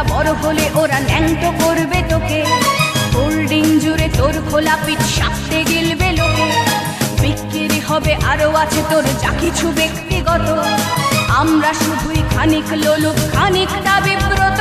খানিকটা বড় হলে ওরা ন্যাংটো করবে তোকে। হোল্ডিং জুড়ে তোর খোলা পিঠ সাপতে গিলবে লোকে। বিক্রি হবে আরও আছে তোর যা কিছু ব্যক্তিগত। আমরা শুধুই খানিক লোলুপ, খানিকটা বিব্রত।